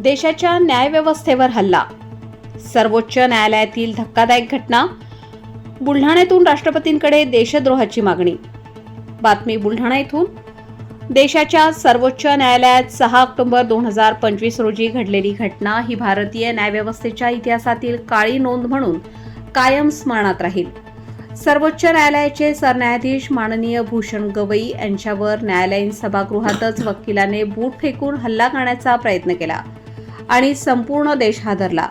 देशाच्या न्यायव्यवस्थेवर हल्ला. सर्वोच्च न्यायालयातील धक्कादायक घटना बुलढाण्यातून राष्ट्रपतींकडे देशद्रोहाची मागणी. बातमी बुलढाणा येथून देशाच्या सर्वोच्च न्यायालयात सहा ऑक्टोबर दोन हजार पंचवीस रोजी घडलेली घटना ही भारतीय न्यायव्यवस्थेच्या इतिहासातील काळी नोंद म्हणून कायम स्मरणात राहील. सर्वोच्च न्यायालयाचे सरन्यायाधीश माननीय भूषण गवई यांच्यावर न्यायालयीन सभागृहातच वकिलाने बूट फेकून हल्ला करण्याचा प्रयत्न केला. आणि संपूर्ण देश हादरला.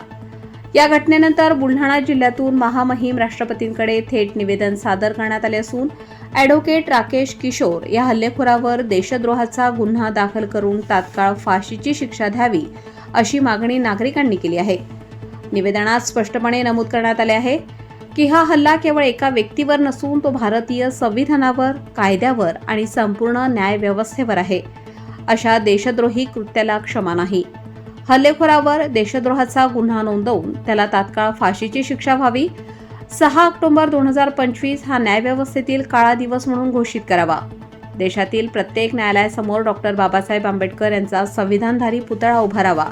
या घटनेनंतर बुलढाणा जिल्ह्यातून महामहिम राष्ट्रपतींकडे थेट निवेदन सादर करण्यात आले असून ॲडव्होकेट राकेश किशोर या हल्लेखोरावर देशद्रोहाचा गुन्हा दाखल करून तात्काळ फाशीची शिक्षा द्यावी अशी मागणी नागरिकांनी केली आहे. निवेदनात स्पष्टपणे नमूद करण्यात आले आहे की हा हल्ला केवळ एका व्यक्तीवर नसून तो भारतीय संविधानावर कायद्यावर आणि संपूर्ण न्यायव्यवस्थेवर आहे. अशा देशद्रोही कृत्याला क्षमा नाही. हल्लेखोरावर देशद्रोहाचा गुन्हा नोंदवून त्याला तात्काळ फाशीची शिक्षा व्हावी. सहा ऑक्टोबर दोन हजार पंचवीस हा न्यायव्यवस्थेतील काळा दिवस म्हणून घोषित करावा. देशातील प्रत्येक न्यायालयासमोर डॉक्टर बाबासाहेब आंबेडकर यांचा संविधानधारी पुतळा उभारावा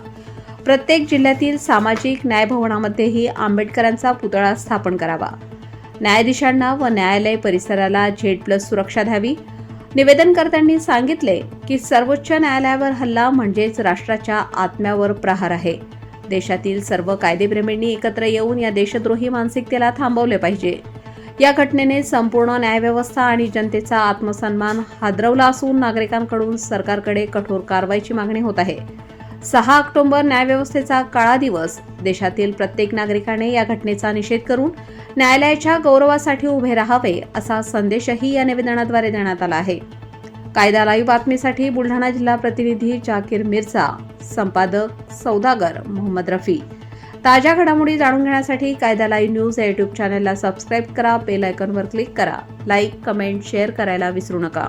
प्रत्येक जिल्ह्यातील सामाजिक न्याय भवनामध्येही आंबेडकरांचा पुतळा स्थापन करावा. न्यायाधीशांना व न्यायालय परिसराला झेड प्लस सुरक्षा द्यावी. निवेदनकर्त्यांनी सांगितले की सर्वोच्च न्यायालयावर हल्ला म्हणजेच राष्ट्राच्या आत्म्यावर प्रहार आहे. देशातील सर्व कायदेप्रेमींनी एकत्र येऊन या देशद्रोही मानसिकतेला थांबवले पाहिजे. या घटनेने संपूर्ण न्यायव्यवस्था आणि जनतेचा आत्मसन्मान हादरवला असून नागरिकांकडून सरकारकडे कठोर कारवाईची मागणी होत आहे. सहा ऑक्टोबर न्यायव्यवस्थेचा काळा दिवस. देशातील प्रत्येक नागरिकाने या घटनेचा निषेध करून न्यायालयाच्या गौरवासाठी उभे राहावे असा संदेशही या निवेदनाद्वारे देण्यात आला आहे. कायदा लाईव्ह बातमीसाठी बुलढाणा जिल्हा प्रतिनिधी जाकीर मिर्झा संपादक सौदागर मोहम्मद रफी. ताज्या घडामोडी जाणून घेण्यासाठी कायदा लाईव्ह न्यूज या युट्यूब चॅनलला सबस्क्राईब करा बेल आयकॉनवर क्लिक करा. लाईक कमेंट शेअर करायला विसरू नका.